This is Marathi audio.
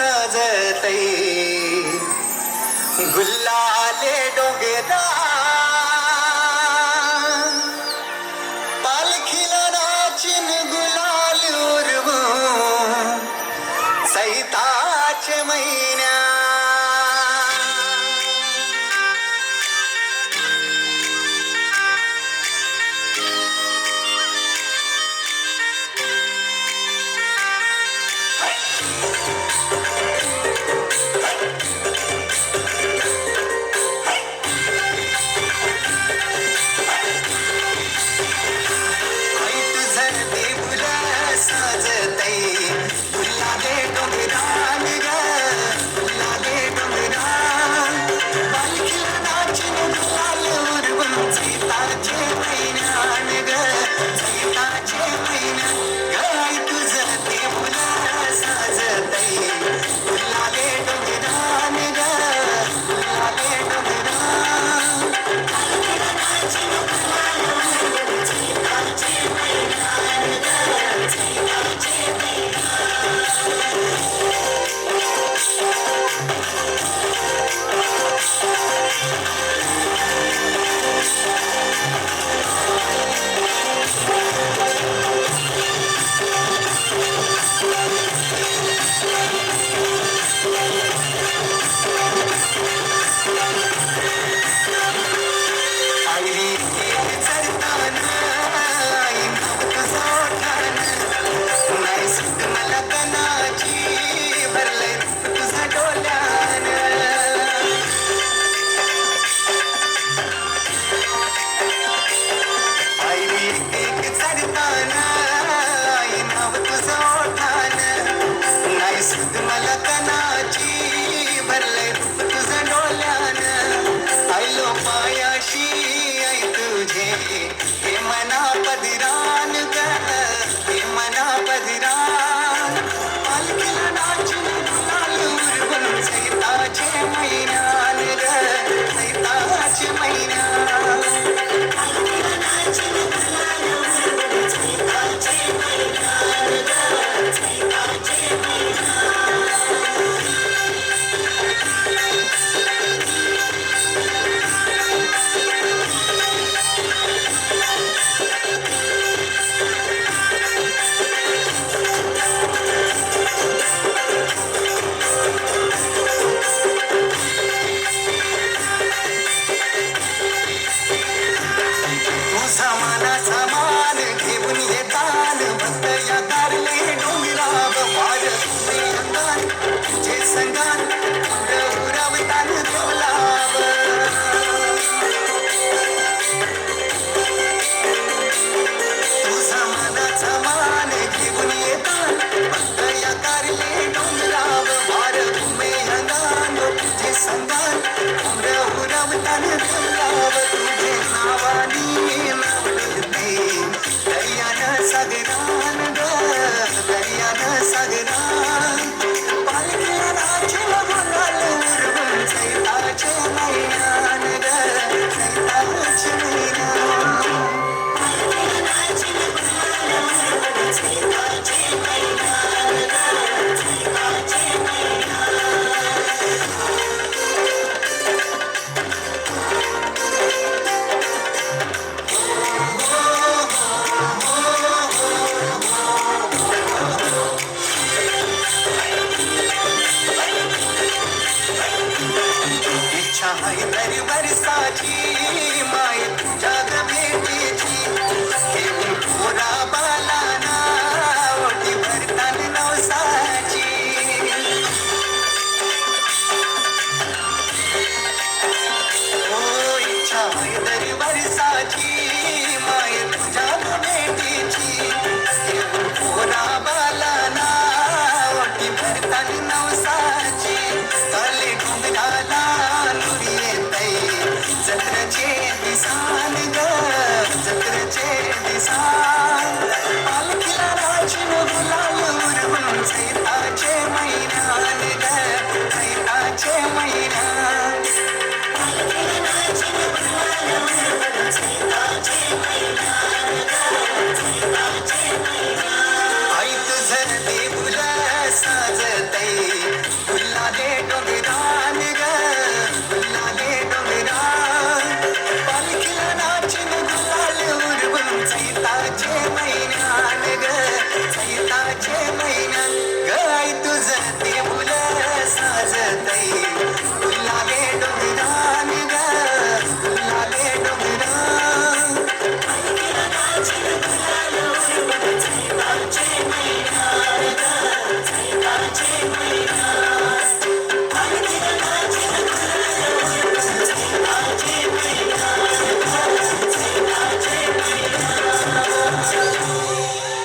सजतई। गुल्लाले डोंगेदा पालखीला नाचिन गुलाल उरवू सैताचे महिन्या के मना पदिरान कर। I'll tell you साठी माय तुझ्या desire.